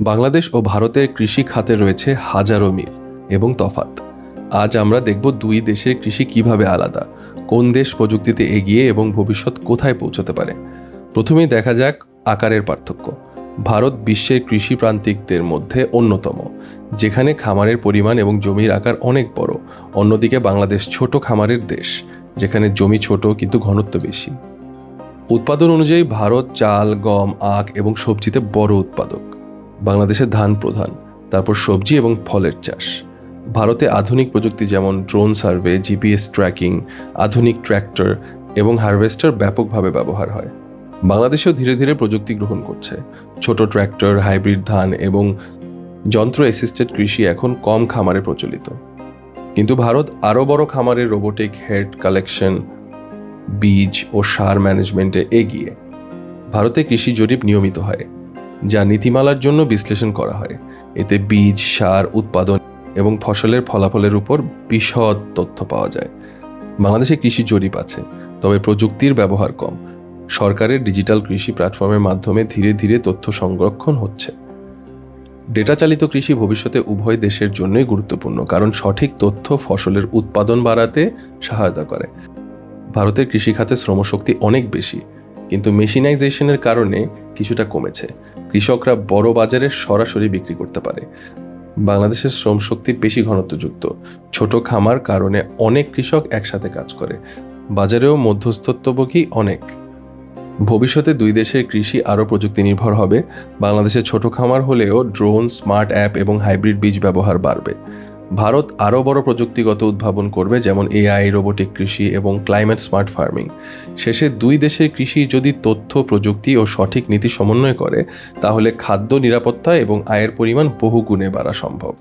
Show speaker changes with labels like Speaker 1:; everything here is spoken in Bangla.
Speaker 1: বাংলাদেশ ও ভারতের কৃষি খাতে রয়েছে হাজারো মিল এবং তফাত আজ আমরা দেখব দুই দেশের কৃষি কীভাবে আলাদা, কোন দেশ প্রযুক্তিতে এগিয়ে এবং ভবিষ্যৎ কোথায় পৌঁছতে পারে। প্রথমেই দেখা যাক আকারের পার্থক্য। ভারত বিশ্বের কৃষি প্রান্তিকদের মধ্যে অন্যতম, যেখানে খামারের পরিমাণ এবং জমির আকার অনেক বড়। অন্যদিকে বাংলাদেশ ছোট খামারের দেশ, যেখানে জমি ছোট কিন্তু ঘনত্ব বেশি। উৎপাদন অনুযায়ী ভারত চাল, গম, আখ এবং সবজিতে বড় উৎপাদক। বাংলাদেশে ধান প্রধান, তারপর সবজি এবং ফলের চাষ। ভারতে আধুনিক প্রযুক্তি যেমন ড্রোন সার্ভে, জিপিএস ট্র্যাকিং, আধুনিক ট্র্যাক্টর এবং হারভেস্টার ব্যাপকভাবে ব্যবহার হয়। বাংলাদেশেও ধীরে ধীরে প্রযুক্তি গ্রহণ করছে। ছোট ট্র্যাক্টর, হাইব্রিড ধান এবং যন্ত্র অ্যাসিস্টেড কৃষি এখন কম খামারে প্রচলিত। কিন্তু ভারত আরও বড় খামারে রোবোটিক হেড কালেকশন বীজ ও সার ম্যানেজমেন্টে এগিয়ে। ভারতে কৃষি জরিপ নিয়মিত হয়। যা নীতিমালার জন্য বিশ্লেষণ করা হয়। এতে বীজ, সার, উৎপাদন এবং ফসলের ফলাফলের উপর বিশদ তথ্য পাওয়া যায়। বাংলাদেশে কৃষি জরিপ আছে, তবে প্রযুক্তির ব্যবহার কম। সরকারের ডিজিটাল কৃষি প্ল্যাটফর্মের মাধ্যমে ধীরে ধীরে তথ্য সংরক্ষণ হচ্ছে। ডেটা চালিত কৃষি ভবিষ্যতে উভয় দেশের জন্যই গুরুত্বপূর্ণ, কারণ সঠিক তথ্য ফসলের উৎপাদন বাড়াতে সহায়তা করে। ভারতের কৃষিখাতে শ্রমশক্তি অনেক বেশি, কিন্তু মেশিনাইজেশনের কারণে কিছুটা কমেছে। কৃষকরা বড় বাজারে সরাসরি বিক্রি করতে পারে। বাংলাদেশের শ্রমশক্তি বেশি ঘনত্বযুক্ত। ছোট খামার কারণে অনেক কৃষক একসাথে কাজ করে। বাজারেও মধ্যস্থত্বভোগী অনেক। ভবিষ্যতে দুই দেশের কৃষি আরও প্রযুক্তি নির্ভর হবে। বাংলাদেশে ছোট খামার হলেও ড্রোন, স্মার্ট অ্যাপ এবং হাইব্রিড বীজ ব্যবহার বাড়বে। ভারত আরও বড় প্রযুক্তিগত উদ্ভাবন করবে যেমন এআই, রোবোটিক কৃষি এবং ক্লাইমেট স্মার্ট ফার্মিং। শেষে দুই দেশের কৃষি যদি তথ্য, প্রযুক্তি ও সঠিক নীতি সমন্বয় করে, তাহলে খাদ্য নিরাপত্তা এবং আয়ের পরিমাণ বহুগুণে বাড়া সম্ভব।